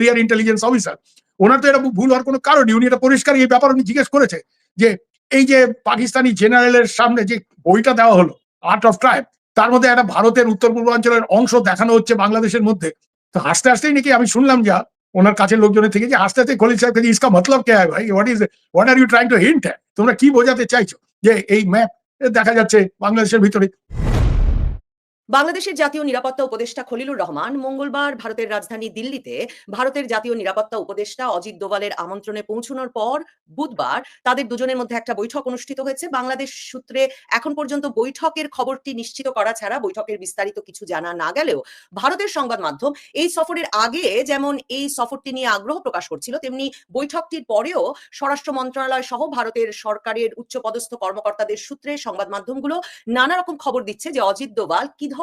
Clear intelligence officer ওনার তো এটা ভুল হওয়ার কোনো কারণই উনি এটা পরিষ্কার এই ব্যাপার উনি জিজ্ঞেস করেছে যে, এই যে পাকিস্তানি জেনারেলের সামনে যে বইটা দেওয়া হলো আর্ট অফ ট্রাইব তার মধ্যে একটা ভারতের উত্তর পূর্বাঞ্চলের অংশ দেখানো হচ্ছে বাংলাদেশের মধ্যে। তো হাসতে হাসতেই নাকি আমি শুনলাম যা, ওনার কাছের লোকজনের থেকে যে হাসতে হাসতে খলিল সাহেব ইসকা মতলব কে ভাই? What is what are you trying to hint তোমরা কি বোঝাতে চাইছো? যে এই ম্যাপ দেখা যাচ্ছে বাংলাদেশের ভিতরে। বাংলাদেশের জাতীয় নিরাপত্তা উপদেষ্টা খলিলুর রহমান মঙ্গলবার ভারতের রাজধানী দিল্লিতে ভারতের জাতীয় নিরাপত্তা উপদেষ্টা অজিত দোভালের আমন্ত্রণে পৌঁছানোর পর বুধবার তাদের দুজনের মধ্যে একটা বৈঠক অনুষ্ঠিত হয়েছে। বাংলাদেশ সূত্রে এখন পর্যন্ত বৈঠকের খবরটি নিশ্চিত করা ছাড়া বৈঠকের বিস্তারিত কিছু জানা না গেলেও ভারতের সংবাদ মাধ্যম এই সফরের আগে যেমন এই সফরটি নিয়ে আগ্রহ প্রকাশ করছিল, তেমনি বৈঠকটির পরেও স্বরাষ্ট্র মন্ত্রণালয় সহ ভারতের সরকারের উচ্চপদস্থ কর্মকর্তাদের সূত্রে সংবাদ মাধ্যমগুলো নানা রকম খবর দিচ্ছে যে অজিত দোভাল কি ধরনের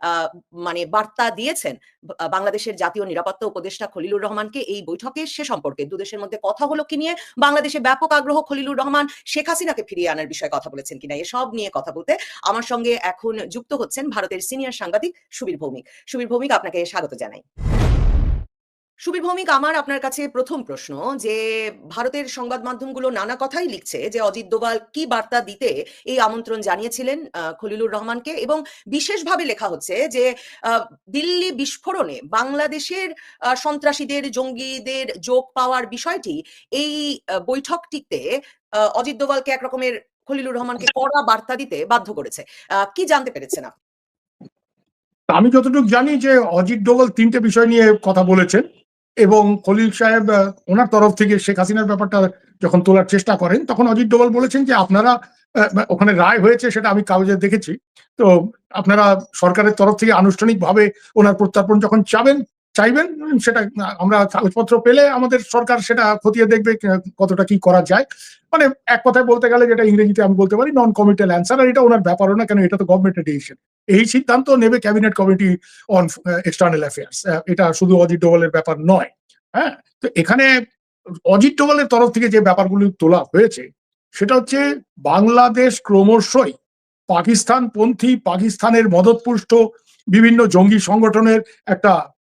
আহ, মানে বার্তা দিয়েছেন বাংলাদেশের জাতীয় নিরাপত্তা উপদেষ্টা খলিলুর রহমানকে এই বৈঠকে সে সম্পর্কে। দুদেশের মধ্যে কথা হলো কি নিয়ে? বাংলাদেশে ব্যাপক আগ্রহ খলিলুর রহমান শেখ হাসিনাকে ফিরিয়ে আনার বিষয়ে কথা বলেছেন কিনা? এসব নিয়ে কথা বলতে আমার সঙ্গে এখন যুক্ত হচ্ছেন ভারতের সিনিয়র সাংবাদিক সুবীর ভৌমিক। সুবীর ভৌমিক আপনাকে স্বাগত জানাই। সুবীর ভৌমিক আমার আপনার কাছে প্রথম প্রশ্ন যে, ভারতের সংবাদ মাধ্যমগুলো নানা কথাই লিখছে যে, অজিত দোভাল কি বার্তা দিতে এই আমন্ত্রণ জানিয়েছিলেন খলিলুর রহমানকে এবং বিশেষভাবে লেখা হচ্ছে যে দিল্লি বিস্ফোরণে বাংলাদেশের সন্ত্রাসীদের, জঙ্গিদের যোগ পাওয়ার বিষয়টি এই বৈঠকটিতে অজিত দোভালকে একরকমের খলিলুর রহমানকে কড়া বার্তা দিতে বাধ্য করেছে কি জানতে পেরেছেন আপনি? আমি যতটুকু জানি যে, অজিত ডোভাল তিনটে বিষয় নিয়ে কথা বলেছেন এবং খলিল সাহেব ওনার তরফ থেকে শেখ হাসিনার ব্যাপারটা যখন তোলার চেষ্টা করেন, তখন অজিত ডোভাল বলেছেন যে আপনারা ওখানে রায় হয়েছে সেটা আমি কাগজে দেখেছি। তো আপনারা সরকারের তরফ থেকে আনুষ্ঠানিকভাবে ওনার প্রত্যার্পণ যখন চাবেন, চাইবেন, সেটা, আমরা কাগজপত্র পেলে আমাদের সরকার সেটা খতিয়ে দেখবে কতটা কি করা যায়। মানে এক কথায় বলতে গেলে যেটা ইংরেজিতে আমি বলতে পারি নন কমিটাল অ্যান্সার আর এটা ওনার ব্যাপারও না, কেন এটা তো গভর্নমেন্টের ডিসিশন এই সিদ্ধান্ত নেবে cabinet committee on external affairs এটা শুধু অজিত ডোভালের ব্যাপার নয় হ্যাঁ? তো এখানে অজিত ডোভালের তরফ থেকে যে ব্যাপারগুলি তোলা হয়েছে, সেটা হচ্ছে বাংলাদেশ ক্রমশই পাকিস্তান পন্থী পাকিস্তানের মদতপুষ্ট বিভিন্ন জঙ্গি সংগঠনের একটা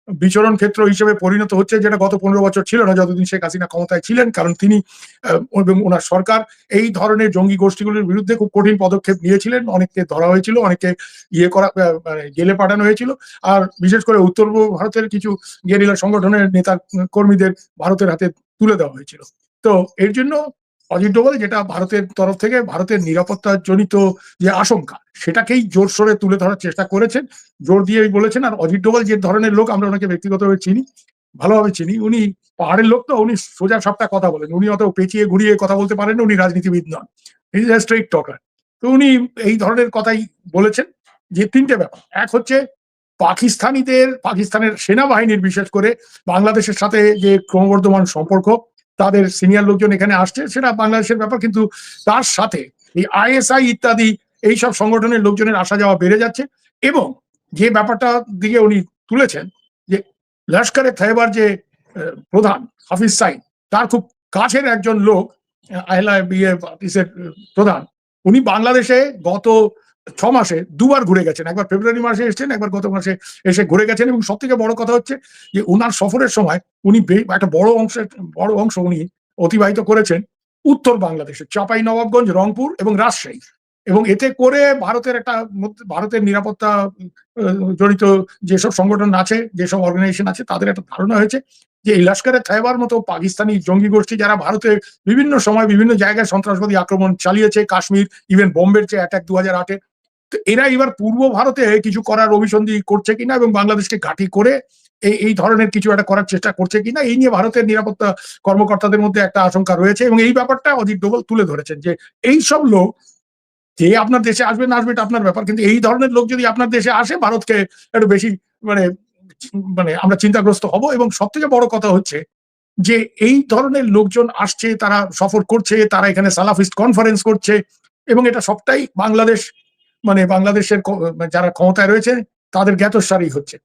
বিচরণ ক্ষেত্র হিসেবে পরিণত হচ্ছে, যেটা গত পনেরো বছর ছিল না, যতদিন শেখ হাসিনা ক্ষমতায় ছিলেন, কারণ তিনি এবং ওনার সরকার এই ধরনের জঙ্গি গোষ্ঠীগুলির বিরুদ্ধে খুব কঠিন পদক্ষেপ নিয়েছিলেন। অনেককে ধরা হয়েছিল অনেকে ইয়ে করা মানে জেলে পাঠানো হয়েছিল। আর বিশেষ করে উত্তর ভারতের কিছু গেরিলা সংগঠনের নেতা কর্মীদের ভারতের হাতে তুলে দেওয়া হয়েছিল। তো এর জন্য অজিত ডোভাল, যেটা ভারতের তরফ থেকে ভারতের নিরাপত্তা জনিত যে আশঙ্কা, সেটাকেই জোর সোরে তুলে ধরার চেষ্টা করেছেন। জোর দিয়েই বলেছেন, আর অজিত ডোভাল যে ধরনের লোক, আমরা ওনাকে ব্যক্তিগতভাবে চিনি, ভালোভাবে চিনি। উনি পাহাড়ের লোক তো, উনি সোজা সবটা কথা বলেন। উনি অত পেঁচিয়ে ঘুরিয়ে কথা বলতে পারেন উনি রাজনীতিবিদ নন। ইজ স্ট্রেট টকার তো উনি এই ধরনের কথাই বলেছেন যে তিনটে ব্যাপার। এক হচ্ছে, পাকিস্তানিদের, পাকিস্তানের সেনাবাহিনীর বিশেষ করে বাংলাদেশের সাথে যে ক্রমবর্ধমান সম্পর্ক তাদের সিনিয়র লোকজন এখানে আসছে সেটা বাংলাদেশের ব্যাপার কিন্তু তার সাথে এই আইএসআই ইত্যাদি এই সব সংগঠনের লোকজনের আসা যাওয়া বেড়ে যাচ্ছে এবং যে ব্যাপারটা দিকে উনি তুলেছেন যে লস্করে থাইবার যে প্রধান হাফিজ সাইদ তার খুব কাছের একজন লোক আহ, আহলা অফিসের প্রধান উনি বাংলাদেশে গত ছ মাসে দুবার ঘুরে গেছেন। একবার ফেব্রুয়ারি মাসে এসেছেন, একবার গত মাসে এসে ঘুরে গেছেন এবং সব থেকে বড় কথা হচ্ছে যে, উনার সফরের সময় উনি একটা বড় অংশের বড় অংশ উনি অতিবাহিত করেছেন উত্তর বাংলাদেশে চাপাই নবাবগঞ্জ রংপুর এবং রাজশাহী। এবং এতে করে ভারতের একটা ভারতের নিরাপত্তা জড়িত যেসব সংগঠন আছে, যেসব অর্গানাইজেশন আছে, তাদের একটা ধারণা হয়েছে যে, এই লস্করে থাইবার মতো পাকিস্তানি জঙ্গি গোষ্ঠী যারা ভারতে বিভিন্ন সময় বিভিন্ন জায়গায় সন্ত্রাসবাদী আক্রমণ চালিয়েছে, কাশ্মীর ইভেন বোম্বের যে অ্যাটাক দু হাজার আটে তো এরা এবার পূর্ব ভারতে কিছু করার অভিসন্ধি করছে কিনা এবং বাংলাদেশকে ঘাঁটি করে এই এই ধরনের কিছু একটা করার চেষ্টা করছে কিনা, এই নিয়ে ভারতের নিরাপত্তা কর্মকর্তাদের মধ্যে একটা আশঙ্কা রয়েছে এবং এই ব্যাপারটা অজিত ডোভাল তুলে ধরেছেন যে এই সব লোক যে আপনার দেশে আসবে না আসবে এটা আপনার ব্যাপার, কিন্তু এই ধরনের লোক যদি আপনার দেশে আসে ভারতকে একটু বেশি মানে মানে আমরা চিন্তাগ্রস্ত হব এবং সব থেকে বড় কথা হচ্ছে যে এই ধরনের লোকজন আসছে, তারা সফর করছে, তারা এখানে সালাফিস্ট কনফারেন্স করছে এবং এটা সবটাই বাংলাদেশ মানে বাংলাদেশের যারা ক্ষমতায় রয়েছে, তাদের জ্ঞাতসারই হচ্ছে।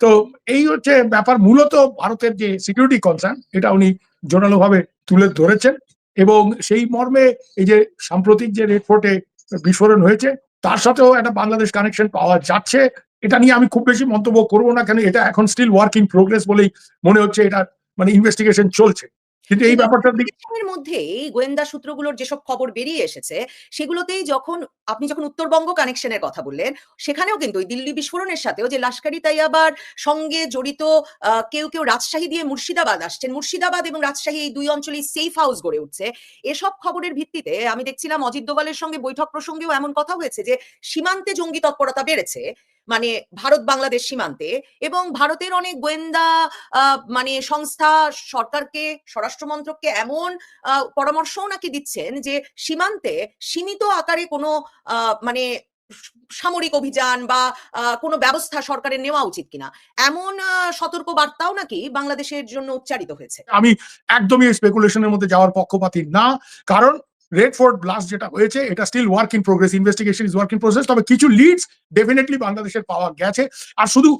তো এই হচ্ছে ব্যাপার। মূলত ভারতের যে সিকিউরিটি কনসার্ন এটা উনি জোরালোভাবে তুলে ধরেছেন এবং সেই মর্মে এই যে সাম্প্রতিক যে রেড ফোর্টে বিস্ফোরণ হয়েছে, তার সাথেও একটা বাংলাদেশ কানেকশন পাওয়া যাচ্ছে। এটা নিয়ে আমি খুব বেশি মন্তব্য করব না কেন, এটা এখন স্টিল ওয়ার্ক প্রোগ্রেস বলেই মনে হচ্ছে, এটা মানে ইনভেস্টিগেশন চলছে। কিন্তু এই ব্যাপারটার দিকে মধ্যেই গোয়েন্দা সূত্রগুলোর যেসব খবর বেরিয়ে এসেছে সেগুলোতেই যখন আপনি যখন উত্তরবঙ্গ কানেকশনের কথা বললেন সেখানেও কিন্তু ওই দিল্লি বিস্ফোরণের সাথেও যে লাস্কারি তাইয়াবার সঙ্গে জড়িত কেউ কেউ রাজশাহী দিয়ে মুর্শিদাবাদ আসছেন মুর্শিদাবাদ এবং রাজশাহী এই দুই অঞ্চলেই সেফ হাউস গড়ে উঠছে। এসব খবরের ভিত্তিতে আমি দেখছিলাম অজিত দোভালের সঙ্গে বৈঠক প্রসঙ্গেও এমন কথা হয়েছে যে সীমান্তে জঙ্গি তৎপরতা বেড়েছে। মানে ভারত বাংলাদেশ সীমান্তে এবং ভারতের অনেক গোয়েন্দা মানে সংস্থা সরকারকে, স্বরাষ্ট্র মন্ত্রককে এমন পরামর্শও নাকি দিচ্ছেন যে সীমান্তে সীমিত আকারে কোনো মানে সামরিক অভিযান বা কোনো ব্যবস্থা সরকারের নেওয়া উচিত কিনা? এমন সতর্ক বার্তাও নাকি বাংলাদেশের জন্য উচ্চারিত হয়েছে? আমি একদমই স্পেকুলেশনের মধ্যে যাওয়ার পক্ষপাতী না। কারণ রেড ফোর্ট ব্লাস্ট যেটা হয়েছে, এটা still work in progress investigation is work in progress তবে কিছু লিডস ডেফিনেটলি বাংলাদেশের পাওয়া গেছে। আর শুধু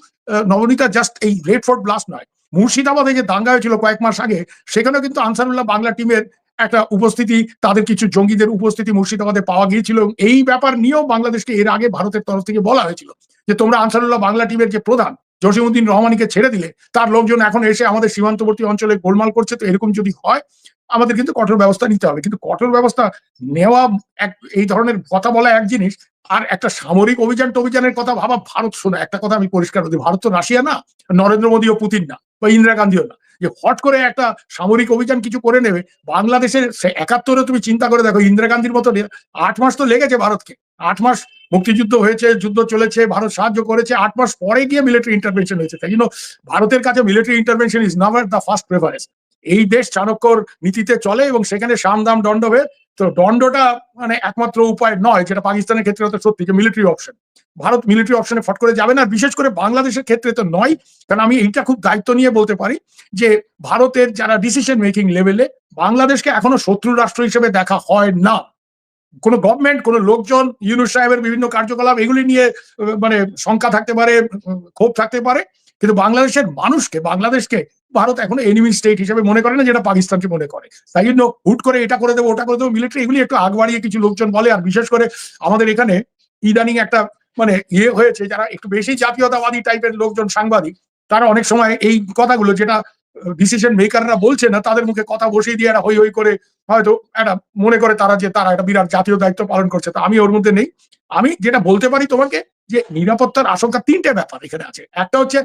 নবনীতা জাস্ট এই রেড ফোর্ট ব্লাস্ট নয়, মুর্শিদাবাদে যে দাঙ্গা হয়েছিল কয়েক মাস আগে, সেখানেও কিন্তু আনসারুল্লাহ বাংলা টিমের একটা উপস্থিতি, তাদের কিছু জঙ্গিদের উপস্থিতি মুর্শিদাবাদে পাওয়া গিয়েছিল। এই ব্যাপার নিয়েও বাংলাদেশকে এর আগে ভারতের তরফ থেকে বলা হয়েছিল যে, তোমরা আনসারুল্লাহ বাংলা টিমের যে প্রধান জসিমুদ্দিন রহমানিকে ছেড়ে দিলে, তার লোকজন এখন এসে আমাদের সীমান্তবর্তী অঞ্চলে গোলমাল করছে। তো এরকম যদি হয় আমাদের কিন্তু কঠোর ব্যবস্থা নিতে হবে। কিন্তু কঠোর ব্যবস্থা নেওয়া এক, এই ধরনের কথা বলা এক জিনিস, আর একটা সামরিক অভিযান টভিযানের কথা ভাবা ভারত শোনা। একটা কথা আমি পরিষ্কার বলি ভারত তো রাশিয়া না, নরেন্দ্র মোদী ও পুতিন না, বা ইন্দিরা গান্ধীও না। যে হট করে একটা সামরিক অভিযান কিছু করে নেবে, বাংলাদেশের একাত্তরে তুমি চিন্তা করে দেখো, ইন্দিরা গান্ধীর মতো আট মাস তো লেগেছে ভারতকে। আট মাস মুক্তিযুদ্ধ হয়েছে, যুদ্ধ চলেছে, ভারত সাহায্য করেছে, আট মাস পরে গিয়ে মিলিটারি ইন্টারভেনশন হয়েছে। তাই জন্য ভারতের কাছে military intervention is never the first preference এই দেশ চাণক্যর নীতিতে চলে এবং সেখানে সাম দাম দণ্ড তো দণ্ডটা মানে একমাত্র উপায় নয়, যেটা পাকিস্তানের ক্ষেত্রে হয়তো সত্যি, যে মিলিটারি অপশন ভারত মিলিটারি অপশনে ফট করে যাবে না, বিশেষ করে বাংলাদেশের ক্ষেত্রে তো নয়। কারণ আমি এইটা খুব দায়িত্ব নিয়ে বলতে পারি যে, ভারতের যারা ডিসিশন মেকিং লেভেলে বাংলাদেশকে এখনও শত্রু রাষ্ট্র হিসেবে দেখা হয় না। কোনো গভর্নমেন্ট কোনো লোকজন, ইউনুস সাহেবের বিভিন্ন কার্যকলাপ, এগুলি নিয়ে মানে শঙ্কা থাকতে পারে ক্ষোভ থাকতে পারে। কিন্তু বাংলাদেশের মানুষকে, বাংলাদেশকে ভারত এখনও এনিমি স্টেট হিসেবে মনে করে না যেটা পাকিস্তানকে মনে করে। তাই জন্য হুট করে এটা করে দেবো, ওটা করে দেবো মিলিটারি এগুলি একটু আগ বাড়িয়ে কিছু লোকজন বলে, আর বিশেষ করে আমাদের এখানে ইদানিং একটা মানে ইয়ে হয়েছে, যারা একটু বেশি জাতীয়তাবাদী টাইপের লোকজন সাংবাদিক, তারা অনেক সময় এই কথাগুলো যেটা ডিসিশন মেকাররা বলছে না, তাদের মুখে কথা বসিয়ে দিয়ে হই হই করে হয়তো একটা মনে করে তারা যে তারা একটা বিরাট জাতীয় দায়িত্ব পালন করছে। তা আমি ওর মধ্যে নেই। আমি যেটা বলতে পারি তোমাকে, যে নিরাপত্তার আশঙ্কা তিনটে ব্যাপার এখানে আছে। একটা হচ্ছে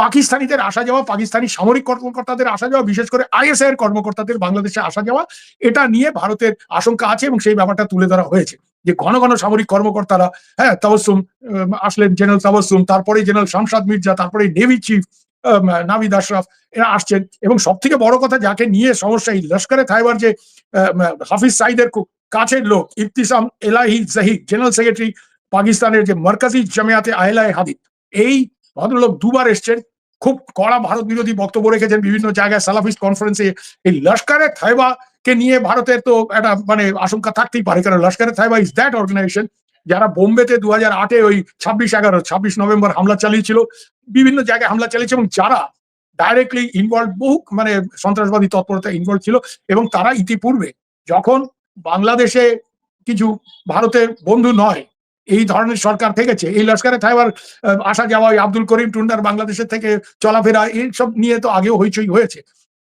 পাকিস্তানিদের আসা যাওয়া, পাকিস্তানি সামরিক কর্মকর্তাদের আসা যাওয়া, বিশেষ করে আইএসআই এর কর্মকর্তাদের বাংলাদেশে আসা যাওয়া, এটা নিয়ে ভারতের আশঙ্কা আছে এবং সেই ব্যাপারটা তুলে ধরা হয়েছে। যে ঘন ঘন সামরিক কর্মকর্তারা হ্যাঁ তাবসুম আসলেন জেনারেল তাবসুম তারপরে জেনারেল শামসাদ মির্জা, তারপরে নেভি চিফ নাভিদ আশরাফ, এরা আসছেন। এবং সব থেকে বড় কথা যাকে নিয়ে সমস্যা এই লস্করে থাইবার যে হাফিজ সাইদের কাছের লোক, ইফতিসাম এলাহি জাহিদ, জেনারেল সেক্রেটারি পাকিস্তানের যে মার্কাজি জামিয়াতে আহলায় হাদিদ, এই ভদ্রলোক দুবার এসছেন। খুব কড়া ভারত বিরোধী বক্তব্য রেখেছেন বিভিন্ন জায়গায় সালাফিস্ট কনফারেন্সে এই লস্করে থাইবা কে নিয়ে ভারতের তো একটা মানে আশঙ্কা থাকতেই পারে, কারণ Lashkar-e-Taiba is that organisation যারা বোম্বেতে দু হাজার আটে ওই ছাব্বিশ এগারো, ছাব্বিশ নভেম্বর হামলা চালিয়েছিল, বিভিন্ন জায়গায় হামলা চালিয়েছে এবং যারা ডাইরেক্টলি ইনভলভ বহু মানে সন্ত্রাসবাদী তৎপরতা ইনভলভ ছিল এবং তারা ইতিপূর্বে যখন বাংলাদেশে কিছু ভারতের বন্ধু নয় এই ধরনের সরকার থেকেছে। এই লস্করে থাইবার আসা যাওয়া আব্দুল করিম, টুন্ডার বাংলাদেশের থেকে চলাফেরা এইসব নিয়ে তো আগেও হইচই হয়েছে।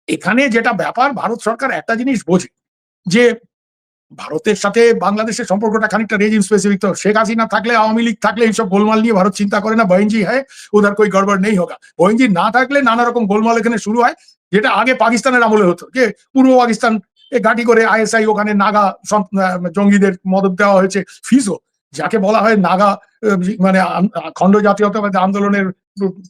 এখানে যেটা ব্যাপার, ভারত সরকার একটা জিনিস বোঝে যে ভারতের সাথে বাংলাদেশের সম্পর্কটা খানিকটা রেজিম স্পেসিফিক তো। শেখ হাসিনা থাকলে, আওয়ামী লীগ থাকলে এইসব গোলমাল নিয়ে ভারত চিন্তা করে না বহেনজি হ্যাঁ উধার কই গড়বড় নেই হোক। বহেনজি না থাকলে নানা রকম গোলমাল এখানে শুরু হয়, যেটা আগে পাকিস্তানের আমলে হতো, যে পূর্ব পাকিস্তান ঘাঁটি করে আইএসআই ওখানে নাগা জঙ্গিদের মদত দেওয়া হয়েছে ফিজো যাকে বলা হয় নাগা মানে খণ্ড জাতীয়তাবাদী আন্দোলনের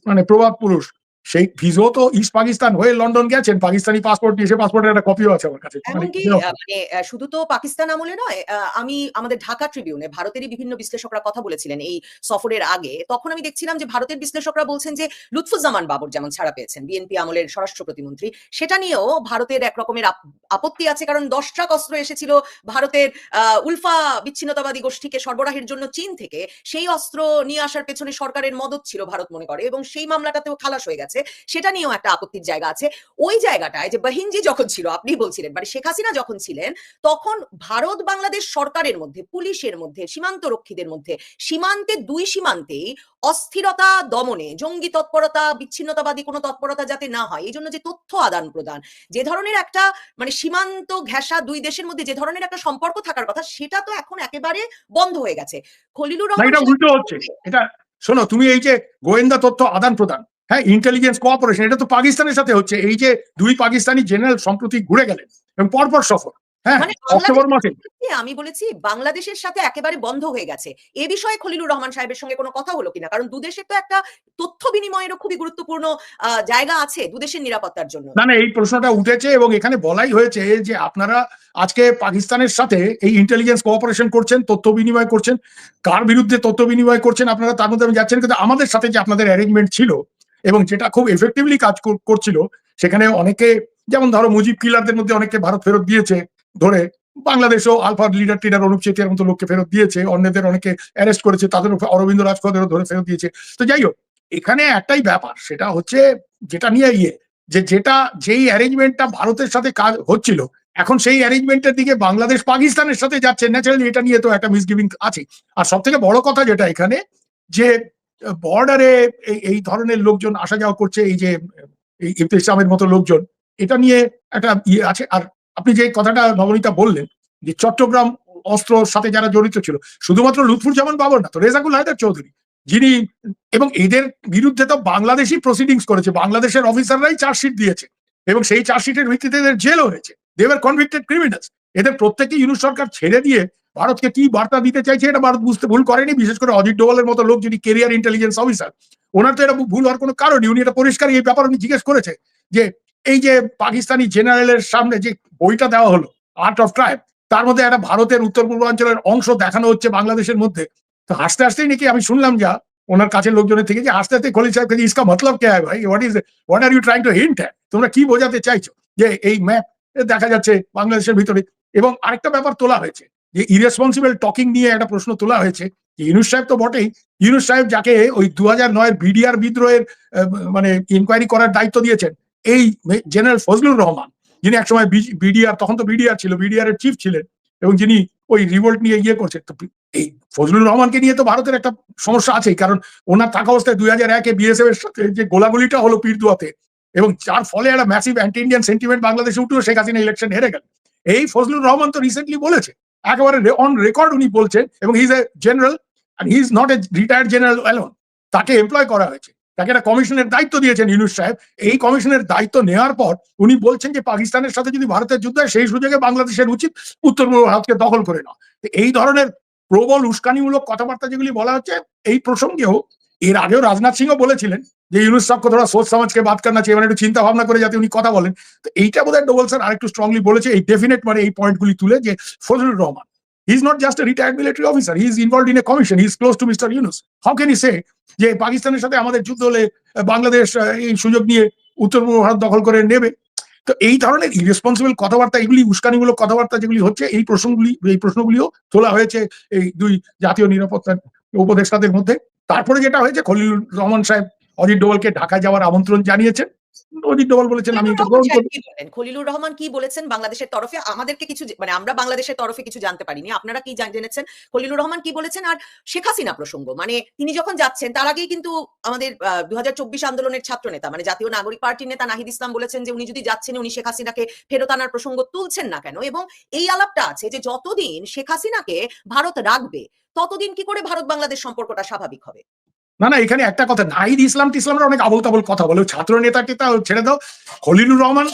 মানে প্রভাব পুরুষ। সেই ফিজো তো ইস্ট পাকিস্তান হয়ে লন্ডন গেছেন পাকিস্তানি পাসপোর্ট নিয়ে সে পাসপোর্টের একটা কপিও আছে আমার কাছে। মানে এমনকি মানে শুধু তো পাকিস্তান আমলে নয় আমি আমাদের ঢাকা ট্রিবিউনে ভারতেরই বিভিন্ন বিশ্লেষকরা কথা বলেছিলেন এই সফরের আগে। তখন আমি দেখছিলাম যে ভারতের বিশ্লেষকরা বলছেন যে লুৎফুজ্জামান বাবর যেমন ছাড়া পেয়েছেন বিএনপি আমলের স্বরাষ্ট্র প্রতিমন্ত্রী সেটা নিয়েও ভারতের একরকমের আপ- আপত্তি আছে কারণ দশ ট্রাক অস্ত্র এসেছিল ভারতের আহ, উলফা বিচ্ছিন্নতাবাদী গোষ্ঠীকে সরবরাহের জন্য চীন থেকে। সেই অস্ত্র নিয়ে আসার পেছনে সরকারের মদত ছিল ভারত মনে করে এবং সেই মামলাটাতেও খালাস হয়ে গেছে। আছে সেটা নিয়েও একটা আপত্তির জায়গা আছে। ওই জায়গাটায় যে বাহিনজি যখন ছিল আপনি বলছিলেন মানে শেখ হাসিনা যখন ছিলেন তখন ভারত বাংলাদেশ সরকারের মধ্যে পুলিশের মধ্যে সীমান্ত রক্ষীদের মধ্যে সীমান্তে দুই সীমান্তেই অস্থিরতা দমনে জঙ্গি তৎপরতা বিচ্ছিন্নতাবাদী কোনো তৎপরতা যাতে না হয় এই জন্য যে তথ্য আদান প্রদান যে ধরনের একটা মানে সীমান্ত ঘেঁষা দুই দেশের মধ্যে যে ধরনের একটা সম্পর্ক থাকার কথা সেটা তো এখন একেবারে বন্ধ হয়ে গেছে। খলিলুর রহমান এটা উল্টো হচ্ছে। এটা শোনো তুমি এই যে গোয়েন্দা তথ্য আদান প্রদান হ্যাঁ ইন্টেলিজেন্স কোঅপারেশন এটা তো পাকিস্তানের সাথে হচ্ছে। এই যে দুই পাকিস্তানি জেনারেল সম্প্রতি ঘুরে গেলেন এবং পরপর সফর হ্যাঁ মানে অক্টোবর মাসে। আমি বলেছি বাংলাদেশের সাথে একেবারে বন্ধ হয়ে গেছে। এ বিষয়ে খলিলুর রহমান সাহেবের সঙ্গে কোনো কথা হলো কিনা? কারণ দুদেশের তো একটা তথ্য বিনিময়েরও খুবই গুরুত্বপূর্ণ জায়গা আছে দুদেশের নিরাপত্তার জন্য। না না এই প্রশ্নটা উঠেছে এবং এখানে বলাই হয়েছে যে আপনারা আজকে পাকিস্তানের সাথে এই ইন্টেলিজেন্স কোঅপারেশন করছেন তথ্য বিনিময় করছেন কার বিরুদ্ধে তথ্য বিনিময় করছেন আপনারা তার মধ্যে আমি যাচ্ছেন কিন্তু আমাদের সাথে যে আপনাদের অ্যারেঞ্জমেন্ট ছিল এবং যেটা খুব এফেক্টিভলি কাজ কর- করছিল, সেখানে অনেকে, যেমন ধরো মুজিব কিলারদের মধ্যে অনেকে ভারত ফেরত দিয়েছে, ধরে বাংলাদেশও আলফা লিডার টিডার অনুপ চেতিয়ার মতো লোককে ফেরত দিয়েছে, অন্যদের অনেকে অ্যারেস্ট করেছে, তাদের অরবিন্দ রাজপথেরও ধরে ফেরত দিয়েছে। তো যাই হোক, এখানে একটাই ব্যাপার, সেটা হচ্ছে যেটা নিয়ে ইয়ে যে যেটা যেই অ্যারেঞ্জমেন্টটা ভারতের সাথে কাজ হচ্ছিল, এখন সেই অ্যারেঞ্জমেন্টের দিকে বাংলাদেশ পাকিস্তানের সাথে যাচ্ছে ন্যাচারালি এটা নিয়ে তো একটা মিসগিভিং আছে। আর সব থেকে বড় কথা যেটা এখানে, যে বর্ডারে এই ধরনের লোকজন আসা যাওয়া করছে, এই যে ইফতে ইসলামের মতো লোকজন, এটা নিয়ে একটা ইয়ে আছে। আর আপনি যে কথাটা নবনীতা বললেন, যে চট্টগ্রাম অস্ত্রর সাথে যারা জড়িত ছিল, শুধুমাত্র লুৎফুর জামান বাবর না, তো রেজাকুল হায়দার চৌধুরী, যিনি, এবং এদের বিরুদ্ধে তো বাংলাদেশই প্রসিডিংস করেছে, বাংলাদেশের অফিসাররাই চার্জশিট দিয়েছে, এবং সেই চার্জশিটের ভিত্তিতে এদের জেলও হয়েছে। দেওয়ার কনভিক্টেড ক্রিমিনালস এদের প্রত্যেককে ইউনুস সরকার ছেড়ে দিয়ে ভারতকে কি বার্তা দিতে চাইছে এটা ভারত বুঝতে ভুল করেনি, বিশেষ করে অজিত ডোভালের মতো লোক যিনি কেরিয়ার ইন্টেলিজেন্স অফিসার ওনার তো এটা ভুল হওয়ার কোনো কারণই উনি এটা পরিষ্কার এই ব্যাপার উনি জিজ্ঞেস করেছে যে এই যে পাকিস্তানি জেনারেলের সামনে যে বইটা দেওয়া হলো আর্ট অফ ট্রাইব তার মধ্যে একটা ভারতের উত্তর পূর্বাঞ্চলের অংশ দেখানো হচ্ছে বাংলাদেশের মধ্যে। তো হাসতে হাসতেই নাকি আমি শুনলাম যা ওনার কাছের লোকজনের থেকে যে হাসতে হাসতে খলিল সাহেব কাছে ইসকা মতলব কে ভাই? What is what are you trying to hint তোমরা কি বোঝাতে চাইছো? যে এই ম্যাপ দেখা যাচ্ছে বাংলাদেশের ভিতরে। এবং আরেকটা ব্যাপার তোলা হয়েছে যে ইরেসপন্সিবল টকিং নিয়ে একটা প্রশ্ন তোলা হয়েছে। ইউনুস সাহেব তো বটেই। ইউনুস সাহেব যাকে ওই দু হাজার নয়ের বিডিআর বিদ্রোহের মানে ইনকোয়ারি করার দায়িত্ব দিয়েছেন, এই জেনারেল ফজলুর রহমান, যিনি একসময় বিডিআর, তখন তো বিডিআর ছিল, বিডিআর এর চিফ ছিলেন, এবং যিনি ওই রিভোল্ট নিয়ে ইয়ে করছেন। তো এই ফজলুর রহমানকে নিয়ে তো ভারতের একটা সমস্যা আছেই, কারণ ওনার থাকা অবস্থায় দুই হাজার একে বিএসএফ এর সাথে যে গোলাগুলিটা হলো পীরদুয়াতে এবং যার ফলে একটা ম্যাসিভ অ্যান্টি ইন্ডিয়ান সেন্টিমেন্ট বাংলাদেশে উঠল, শেখ হাসিনা ইলেকশন হেরে গেল। এই ফজলুর রহমান তো রিসেন্টলি বলেছে একেবারে অন রেকর্ড উনি বলছেন এবং is a general he is not a retired general alone তাকে এমপ্লয় করা হয়েছে। তাকে একটা কমিশনের দায়িত্ব দিয়েছেন ইউনুস সাহেব। এই কমিশনের দায়িত্ব নেওয়ার পর উনি বলছেন যে পাকিস্তানের সাথে যদি ভারতের যুদ্ধ হয়, সেই সুযোগে বাংলাদেশের উচিত উত্তর পূর্ব ভারতকে দখল করে নেওয়া। এই ধরনের প্রবল উস্কানিমূলক কথাবার্তা যেগুলি বলা হচ্ছে, এই প্রসঙ্গেও এর আগেও রাজনাথ সিংও বলেছিলেন যে ইউনুস সাহকে থোড়া সোচ সমাজকে বাদ করনা চাই মানে একটু চিন্তা ভাবনা করে যাতে উনি কথা বলেন। তো এইটা বোধহয় ডোবল স্যার আরেকটু স্ট্রংলি বলেছে, এই ডেফিনেট মানে এই পয়েন্টগুলি তুলে যে Fazlur Rahman is not just a retired military officer he is involve in a commission he is close to mister Yunus how can he say যে পাকিস্তানের সাথে আমাদের যুদ্ধ হলে বাংলাদেশ এই সুযোগ নিয়ে উত্তর পূর্ব ভারত দখল করে নেবে? তো এই ধরনের ইরেসপন্সিবল কথাবার্তা, এগুলি উস্কানিমূলক কথাবার্তা যেগুলি হচ্ছে, এই প্রশ্নগুলি এই প্রশ্নগুলিও তোলা হয়েছে এই দুই জাতীয় নিরাপত্তা উপদেষ্টাদের মধ্যে। তারপরে যেটা হয়েছে খলিলুর রহমান সাহেব অজিত ডোভালকে ঢাকা যাওয়ার আমন্ত্রণ জানিয়েছেন। অজিত ডোভাল বলেছেন আমি এটা গ্রহণ করব খলিলুর রহমান কি বলেছেন বাংলাদেশের তরফে? আমাদেরকে কিছু মানে আমরা বাংলাদেশের তরফে কিছু জানতে পারিনি। আপনারা কি জান- জেনেছেন? খলিলুর রহমান কি বলেছেন? আর শেখ হাসিনা প্রসঙ্গ মানে তিনি যখন যাচ্ছেন তার আগেই কিন্তু আমাদের দু চব্বিশ আন্দোলনের ছাত্র নেতা মানে জাতীয় নাগরিক পার্টির নেতা নাহিদ ইসলাম বলেছেন যে উনি যদি যাচ্ছেন উনি শেখ হাসিনাকে ফেরত আনার প্রসঙ্গ তুলছেন না কেন? এবং এই আলাপটা আছে যে যতদিন শেখ হাসিনাকে ভারত রাখবে ততদিন কি করে ভারত বাংলাদেশ সম্পর্কটা স্বাভাবিক হবে? না না, এখানে একটা কথা, নাহিদ ইসলাম ইসলামরা অনেক আবল তাবল কথা বলে ছাত্র নেতা টেতা ছেড়ে দাও। Khalilur Rahman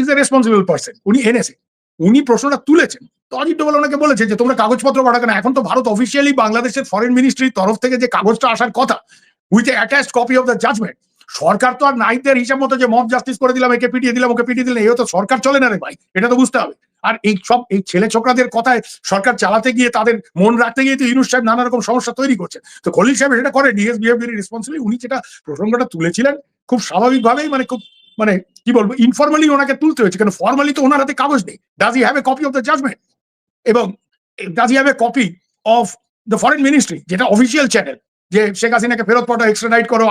is a responsible person উনি এনেছে। উনি প্রশ্নটা তুলেছেন। তো অজিত ডোভাল ওনাকে বলেছে যে, তোমরা কাগজপত্র পাঠা কেন? এখন তো ভারত অফিসিয়ালি বাংলাদেশের ফরেন মিনিস্ট্রির তরফ থেকে যে কাগজটা আসার কথা with a attached copy of the judgement সরকার তো আর নাইটদের হিসাব মতো যে মব জাস্টিস করে দিলাম, একে পিটিয়ে দিলাম, ওকে পিটিয়ে দিলাম এই তো সরকার চলে না রে ভাই। এটা তো বুঝতে হবে। আর এই সব এই ছেলে ছোকরাদের কথায় সরকার চালাতে গিয়ে তাদের মন রাখতে গিয়ে তো ইউনুস সাহেব নানা রকম সমস্যা তৈরি করছে। তো খলিল সাহেব সেটা করে ডিএস বিহেভ ভেরি রেসপন্সিবলি উনি যেটা প্রসঙ্গটা তুলেছিলেন, খুব স্বাভাবিকভাবেই মানে খুব মানে কি বলব ইনফর্মালি ওনাকে তুলতে হয়েছে কারণ ফর্মালি তো ওনার হাতে কাগজ নেই। Does he have a copy of the judgement এবং does he have a copy of the foreign ministry যেটা অফিসিয়াল চ্যানেল যে শেখ হাসিনাকে ফেরত পাঠাও এক্সট্রাডাইট করো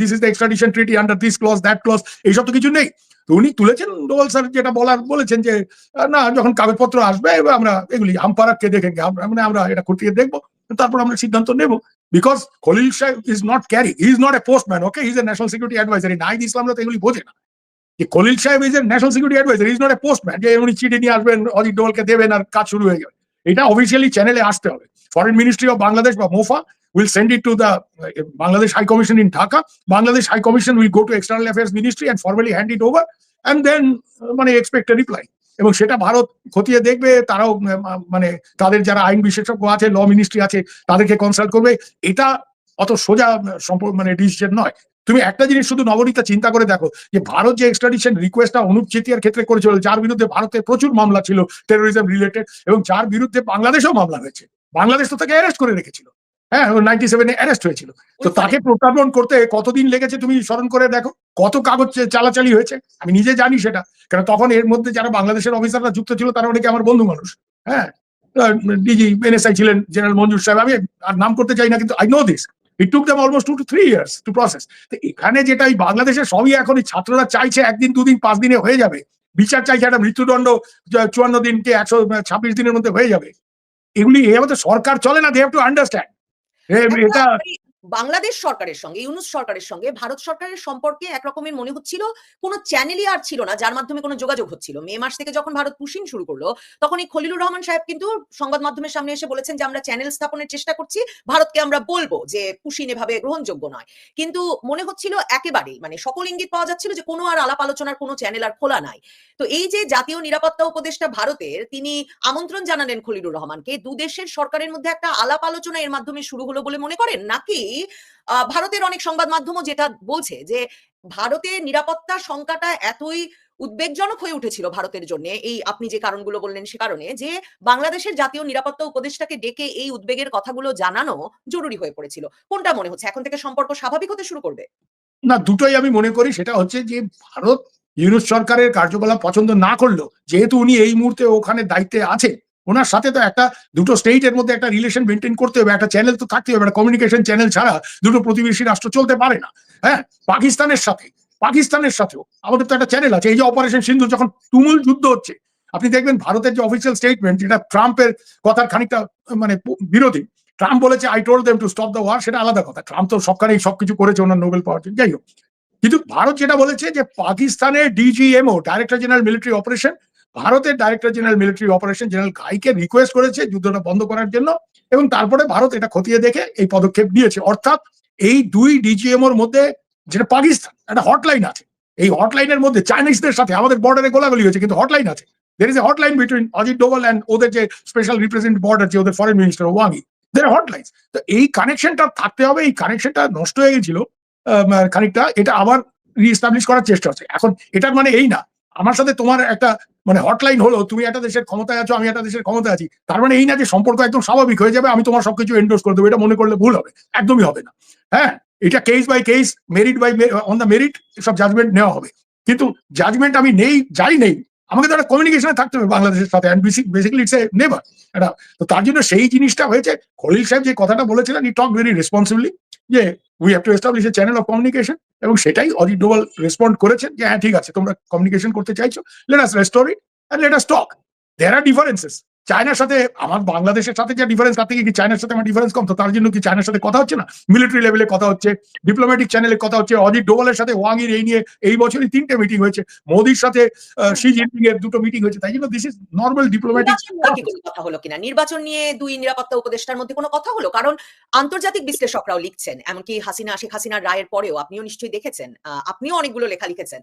this is the extradition treaty under this clause that clause এইসব তো কিছু নেই। তো উনি তুলেছেন ডোভাল স্যার যেটা বলার বলেছেন যে না যখন কাগজপত্র আসবে এবার আমরা এগুলি আম্পারাককে দেখে মানে আমরা এটা খতিয়ে দেখব তারপর আমরা সিদ্ধান্ত নেব। Because Khalil Saheb is not carry is not a postman okay is a national security advisory Nahid ইসলামরা তো এগুলি বোঝে না। যে Khalil Saheb is a national security adviser is not a postman যে উনি চিঠি নিয়ে আসবেন অজিত ডোভালকে দেবেন আর কাজ শুরু হয়ে যাবে এটা অফিসিয়ালি চ্যানেলে আসতে হবে। ফরেন মিনিস্ট্রি অফ বাংলাদেশ বা MOFA will send it to the uh, Bangladesh High Commission in Dhaka. Bangladesh High Commission will go to External Affairs Ministry and formally hand it over, and then uh, মানে expect a reply. এবং সেটা ভারত খতিয়ে দেখবে তারাও মানে তাদের যারা আইন বিশেষজ্ঞ আছে ল মিনিস্ট্রি আছে তাদেরকে কনসাল্ট করবে এটা অত সোজা মানে ডিসিশন নয় তুমি একটা জিনিস শুধু নবনীতা চিন্তা করে দেখো যে ভারত যে এক্সট্রাডিশন রিকোয়েস্টটা অনুপ চেতিয়ার ক্ষেত্রে করেছিল যার বিরুদ্ধে ভারতে প্রচুর মামলা ছিল টেরোরিজম রিলেটেড এবং যার বিরুদ্ধে বাংলাদেশেও মামলা হয়েছে বাংলাদেশ তো তাকে অ্যারেস্ট করে রেখেছিল হ্যাঁ নাইনটি সেভেনে অ্যারেস্ট হয়েছিল। তো তাকে প্রত্যার্পণ করতে কতদিন লেগেছে তুমি স্মরণ করে দেখো? কত কাগজ চালাচালি হয়েছে? আমি নিজে জানি সেটা। কারণ তখন এর মধ্যে যারা বাংলাদেশের অফিসাররা যুক্ত ছিল তারা অনেকে আমার বন্ধু মানুষ। হ্যাঁ ডিজি এনএসআই ছিলেন জেনারেল মঞ্জুর সাহেব। আমি আর নাম করতে চাই না কিন্তু I know this it took them almost two two three years to process তো এখানে যেটা এই বাংলাদেশের সবই এখন ছাত্ররা চাইছে একদিন দুদিন পাঁচ দিনে হয়ে যাবে। বিচার চাইছে একটা মৃত্যুদণ্ড চুয়ান্ন দিনকে একশো ছাব্বিশ দিনের মধ্যে হয়ে যাবে। এগুলি এ আমাদের সরকার চলে না দে হ্যাভ টু আন্ডারস্ট্যান্ড এটা মানে বাংলাদেশ সরকারের সঙ্গে, ইউনুস সরকারের সঙ্গে ভারত সরকারের সম্পর্কে একরকমের মনে হচ্ছিল, কোনো চ্যানেলই আর ছিল না, যার মাধ্যমে কোনো যোগাযোগ হচ্ছিল। মে মাস থেকে যখন ভারত পুশিং শুরু করল তখন এই খলিলুর রহমান সাহেব কিন্তু সংবাদ মাধ্যমের সামনে এসে বলেছেন যে, আমরা চ্যানেল স্থাপনের চেষ্টা করছি, ভারতকে আমরা বলব যে পুশিন এভাবে গ্রহণযোগ্য নয়। কিন্তু মনে হচ্ছিল একেবারেই মানে সকল ইঙ্গিত পাওয়া যাচ্ছিল যে, কোনো আর আলাপ আলোচনার কোনো চ্যানেল আর খোলা নাই। তো এই যে জাতীয় নিরাপত্তা উপদেষ্টা ভারতের, তিনি আমন্ত্রণ জানালেন খলিলুর রহমানকে দু দেশের সরকারের মধ্যে একটা আলাপ আলোচনা এর মাধ্যমে শুরু হলো বলে মনে করেন? নাকি আহ, ভারতের অনেক সংবাদ মাধ্যমও যেটা বলছে যে ভারতের নিরাপত্তা শঙ্কাটা এতই উদ্বেগজনক হয়ে উঠেছিল ভারতের জন্য এই আপনি যে কারণগুলো বললেন সে কারণে যে বাংলাদেশের জাতীয় নিরাপত্তা উপদেষ্টাকে ডেকে এই উদ্বেগের কথাগুলো জানানো জরুরি হয়ে পড়েছিল। কোনটা মনে হচ্ছে? এখন থেকে সম্পর্ক স্বাভাবিক হতে শুরু করবে? না দুটোই আমি মনে করি। সেটা হচ্ছে যে ভারত ইউরোপ সরকারের কার্যকলাপ পছন্দ না করল যেহেতু উনি এই মুহূর্তে ওখানে দায়িত্বে আছে ওনার সাথে তো একটা দুটো স্টেটের মধ্যে একটা রিলেশন মেনটেন করতে হবে, একটা চ্যানেল তো থাকতে হবে, একটা কমিউনিকেশন চ্যানেল ছাড়া দুটো প্রতিবেশী রাষ্ট্র চলতে পারে না। হ্যাঁ পাকিস্তানের সাথে, পাকিস্তানের সাথেও আমাদের তো একটা চ্যানেল আছে, এই যে অপারেশন সিন্ধু যখন তুমুল যুদ্ধ হচ্ছে, আপনি দেখবেন ভারতের যে অফিসিয়াল স্টেটমেন্ট যেটা ট্রাম্পের কথার খানিকটা মানে বিরোধী, ট্রাম্প বলেছে I told them to stop the war সেটা আলাদা কথা। ট্রাম্প তো সবখানেই সবকিছু করেছে, ওনার নোবেল পাওয়ার যাই হোক, কিন্তু ভারত যেটা বলেছে যে, পাকিস্তানের DGMO director general military operation ভারতের director general military operation general ঘাইকে request করেছে যুদ্ধটা বন্ধ করার জন্য এবং তারপরে ভারত এটা খতিয়ে দেখে এই পদক্ষেপ নিয়েছে। অর্থাৎ এই দুই ডিজিএমওর মধ্যে যেটা পাকিস্তান, একটা হটলাইন আছে। এই হটলাইনের মধ্যে চাইনিজদের সাথে, আমাদের বর্ডারে গোলাগুলি হয়েছে, কিন্তু হটলাইন আছে। There is a hotline between Ajit Doval and ওদের যে স্পেশাল রিপ্রেজেন্ট বর্ডার যে ওদের foreign minister Wang Yi there hotline তো এই কানেকশনটা থাকতে হবে, এই কানেকশনটা নষ্ট হয়ে গেছিল খানিকটা, এটা আবার রিএস্টাবলিশ করার চেষ্টা হচ্ছে। এখন এটার মানে এই না। আমার সাথে তোমার একটা মানে হটলাইন হলো, তুমি একটা দেশের ক্ষমতায় আছো, আমি একটা দেশের ক্ষমতায় আছি। তার মানে এই না যে সম্পর্ক একদম স্বাভাবিক হয়ে যাবে, আমি তোমার সবকিছু এন্ডোর্স করে দেবো, এটা মনে করলে ভুল হবে, একদমই হবে না। হ্যাঁ এটা case by case merit by on the merit সব জাজমেন্ট নেওয়া হবে। কিন্তু জাজমেন্ট আমি নেই, যাই নেই, আমাকে তো একটা কমিউনিকেশনে থাকতে হবে বাংলাদেশের সাথে বেসিক্যালি ইটস এ নেভার এটা। তো তার জন্য সেই জিনিসটা হয়েছে, খলিল সাহেব যে কথাটা বলেছিলেন ই টক ভেরি রেসপন্সিবলি যে we have to establish a channel of communication এবং সেটাই অডি ডোভাল রেসপন্ড করেছেন যে হ্যাঁ ঠিক আছে, তোমরা কমিউনিকেশন করতে চাইছো let us restore it and let us talk there are differences চায়নার সাথে, আমার বাংলাদেশের সাথে যে ডিফারেন্স তার থেকে কি চায়নার সাথে আমার ডিফারেন্স কম? তো তার জন্য কি চায়নার সাথে কথা হচ্ছে না? মিলিটারি লেভেলে কথা হচ্ছে ডিপ্লোম্যাটিক চ্যানেলে কথা হচ্ছে, অজিত ডোভালের সাথে ওয়াংয়ের এই নিয়ে এই বছরই তিনটে মিটিং হয়েছে। মোদির সাথে শি জিনপিং এর দুটো মিটিং হয়েছে। তাই জন্য দিস ইজ নর্মাল ডিপ্লোম্যাটিক কথা হলো কিনা? নির্বাচন নিয়ে দুই নিরাপত্তা উপদেষ্টার মধ্যে কোনো কথা হলো? কারণ আন্তর্জাতিক বিশ্লেষকরাও লিখছেন, এমনকি হাসিনা, শেখ হাসিনার রায়ের পরেও আপনিও নিশ্চয়ই দেখেছেন আপনিও অনেকগুলো লেখা লিখেছেন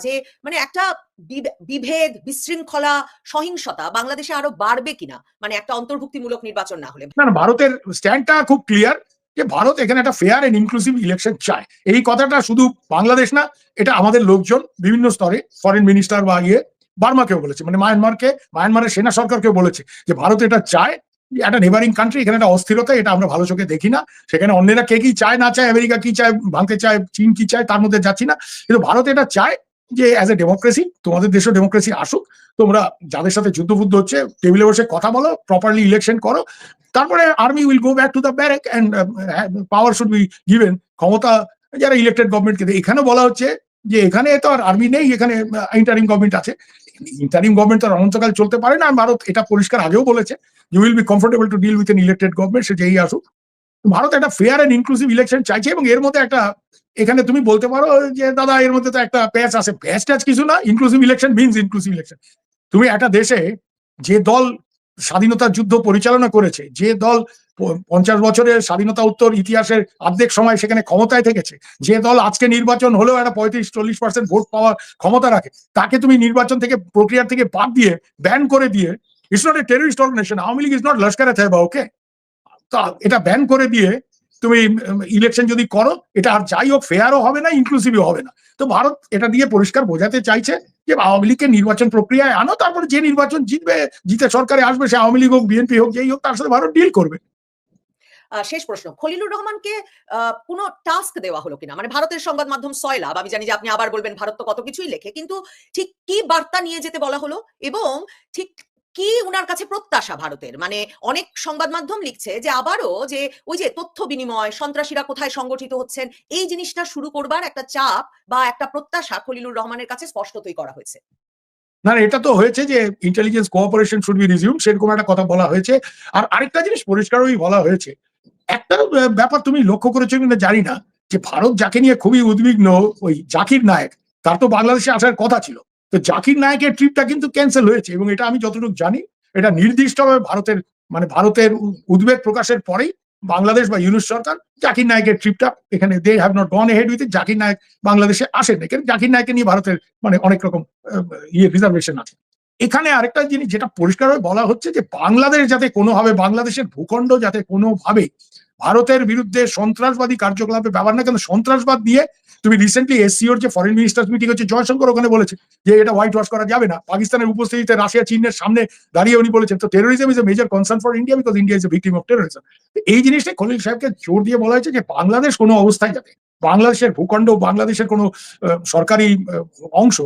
যে মানে একটা বিভ- বিভেদ, বিশৃঙ্খলা, সহিংসতা বাংলাদেশে আরও বাড়বে কিনা? মানে একটা অন্তর্ভুক্তিমূলক নির্বাচন না হলে। না ভারতের স্ট্যান্ডটা খুব ক্লিয়ার যে ভারত এখানে একটা ফেয়ার এন্ড ইনক্লুসিভ ইলেকশন চায়। এই কথাটা শুধু বাংলাদেশ না, এটা আমাদের লোকজন বিভিন্ন স্তরে ফরেন মিনিস্টার বা ইয়ে বার্মাকেও বলেছে। মানে মায়ানমারকে, মায়ানমারের সেনা সরকারকেও বলেছে যে ভারত এটা চায় একটা নেবারিং কান্ট্রি এখানে একটা অস্থিরতা, এটা আমরা ভালো চোখে দেখি না। সেখানে অন্যেরা কে কি চায়, না চায়, আমেরিকা কি চায় ভাঙতে চায়, চীন কি চায়, তার মধ্যে যাচ্ছি না। কিন্তু ভারত এটা চায় যে অ্যাজ এ ডেমোক্রেসি তোমাদের দেশে ডেমোক্রেসি আসুক, তোমরা যাদের সাথে যুদ্ধবুদ্ধ হচ্ছে টেবিলে বসে কথা বলো প্রপারলি ইলেকশন করো, তারপরে army will go back to the barrack and power should be given ক্ষমতা যারা ইলেক্টেড গভর্নমেন্টকে দেয়। এখানে বলা হচ্ছে যে এখানে তো আর আর্মি নেই, এখানে ইন্টারিম গভর্নমেন্ট আছে। ইন্টারিম গভর্নমেন্ট তো আর অনন্তকাল চলতে পারে না ভারত এটা পরিষ্কার আগেও বলেছে you will be comfortable to deal with an elected government সে যেই আসুক। ভারত একটা ফেয়ার এন্ড ইনক্লুসিভ ইলেকশন চাইছে এবং এর মধ্যে একটা, এখানে তুমি বলতে পারো যে, দাদা, এর মধ্যে তো একটা প্যাচ আছে। প্যাচ ট্যাচ কিছু না inclusive election means inclusive election তুমি একটা দেশে যে দল স্বাধীনতার যুদ্ধ পরিচালনা করেছে, যে দল পঞ্চাশ বছরের স্বাধীনতা উত্তর ইতিহাসের অর্ধেক সময় সেখানে ক্ষমতায় থেকেছে, যে দল আজকে নির্বাচন হলেও একটা পঁয়ত্রিশ, চল্লিশ পার্সেন্ট ভোট পাওয়ার ক্ষমতা রাখে, তাকে তুমি নির্বাচন থেকে, প্রক্রিয়া থেকে বাদ দিয়ে ব্যান করে দিয়ে it's not a terrorist organisation Awami League is not Lashkar Taiba okay তা এটা ব্যান করে দিয়ে তুমি ইলেকশন যদি করো, এটা আর যাই হোক ফেয়ারও হবে না ইনক্লুসিভও হবে না। তো ভারত এটা দিয়ে পরিষ্কার বোঝাতে চাইছে যে আওয়ামী লীগকে নির্বাচন প্রক্রিয়ায় আনো, তারপরে যে নির্বাচন জিতবে, জিতে সরকারে আসবে, সে আওয়ামী লীগ হোক, বিএনপি হোক, যেই হোক, তার সাথে ভারত ডিল করবে। শেষ প্রশ্ন। খলিলুর রহমানকে কোনো টাস্ক দেওয়া হলো কিনা? মানে ভারতের সংবাদ মাধ্যম সয়লাব, আমি জানি যে আপনি আবার বলবেন ভারত তো কত কিছুই লেখে, কিন্তু ঠিক কি বার্তা নিয়ে যেতে বলা হলো? এবং ঠিক কি উনার কাছে প্রত্যাশা ভারতের? মানে অনেক সংবাদ মাধ্যম লিখছে যে আবারও যে ওই যে তথ্য বিনিময়, সন্ত্রাসীরা কোথায় সংগঠিত হচ্ছেন, এই জিনিসটা শুরু করবার একটা চাপ বা একটা প্রত্যাশা খলিলুর রহমানের কাছে স্পষ্টতই করা হয়েছে। না এটা তো হয়েছে যে intelligence cooperation should be resume সেরকম একটা কথা বলা হয়েছে। আর আরেকটা জিনিস পরিষ্কারই বলা হয়েছে। একটা ব্যাপার তুমি লক্ষ্য করেছ কিনা জানি না, যে ভারত যাকে নিয়ে খুবই উদ্বিগ্ন, ওই জাকির নায়ক, তার তো বাংলাদেশে আসার কথা ছিল। তো জাকির নায়কের ট্রিপটা কিন্তু ক্যান্সেল হয়েছে এবং এটা আমি যতটুকু জানি, এটা নির্দিষ্টভাবে ভারতের মানে ভারতের উদ্বেগ প্রকাশের পরেই বাংলাদেশ বা ইউনুস সরকার জাকির নায়কের ট্রিপটা এখানে they have not gone ahead with Zakir Naik বাংলাদেশে আসেন না কিন্তু জাকির নায়ককে নিয়ে ভারতের মানে অনেক রকম ইয়ে রিজার্ভেশন আছে। এখানে আরেকটা জিনিস যেটা পরিষ্কারভাবে বলা হচ্ছে যে বাংলাদেশ যাতে কোনোভাবে, বাংলাদেশের ভূখণ্ড যাতে কোনোভাবে ভারতের বিরুদ্ধে সন্ত্রাসবাদী কার্যকলাপে ব্যবহার না কেন সন্ত্রাসবাদ দিয়ে তুমি রিসেন্টলি এসসিওর যে ফরেন মিনিস্টার্স মিটিং হচ্ছে, জয়শঙ্কর ওখানে বলেছে যে এটা হোয়াইট ওয়াশ করা যাবে না। পাকিস্তানের উপস্থিতিতে রাশিয়া, চীনের সামনে দাঁড়িয়ে উনি বলেছেন তো terrorism is a major concern for India because India is a victim of terrorism এই জিনিসটা খলিল সাহেবকে জোর দিয়ে বলা হয়েছে যে বাংলাদেশ কোনো অবস্থায় যাবে বাংলাদেশের ভূখণ্ড, বাংলাদেশের কোনো সরকারি অংশ,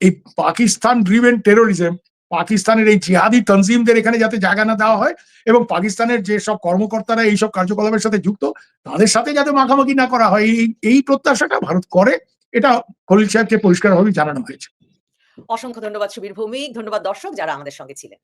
এই পাকিস্তান ড্রিভেন টেরোরিজম পাকিস্তানের এই জিহাদি তনজিমদের এখানে যাতে জায়গা না দেওয়া হয় এবং পাকিস্তানের যে সব কর্মকর্তারা এইসব কার্যকলাপের সাথে যুক্ত, তাদের সাথে যাতে মাখামাখি না করা হয়, এই এই প্রত্যাশাটা ভারত করে, এটা খলিল সাহেবকে পরিষ্কারভাবে জানানো হয়েছে। অসংখ্য ধন্যবাদ সুবীর ভৌমিক ধন্যবাদ দর্শক যারা আমাদের সঙ্গে ছিলেন।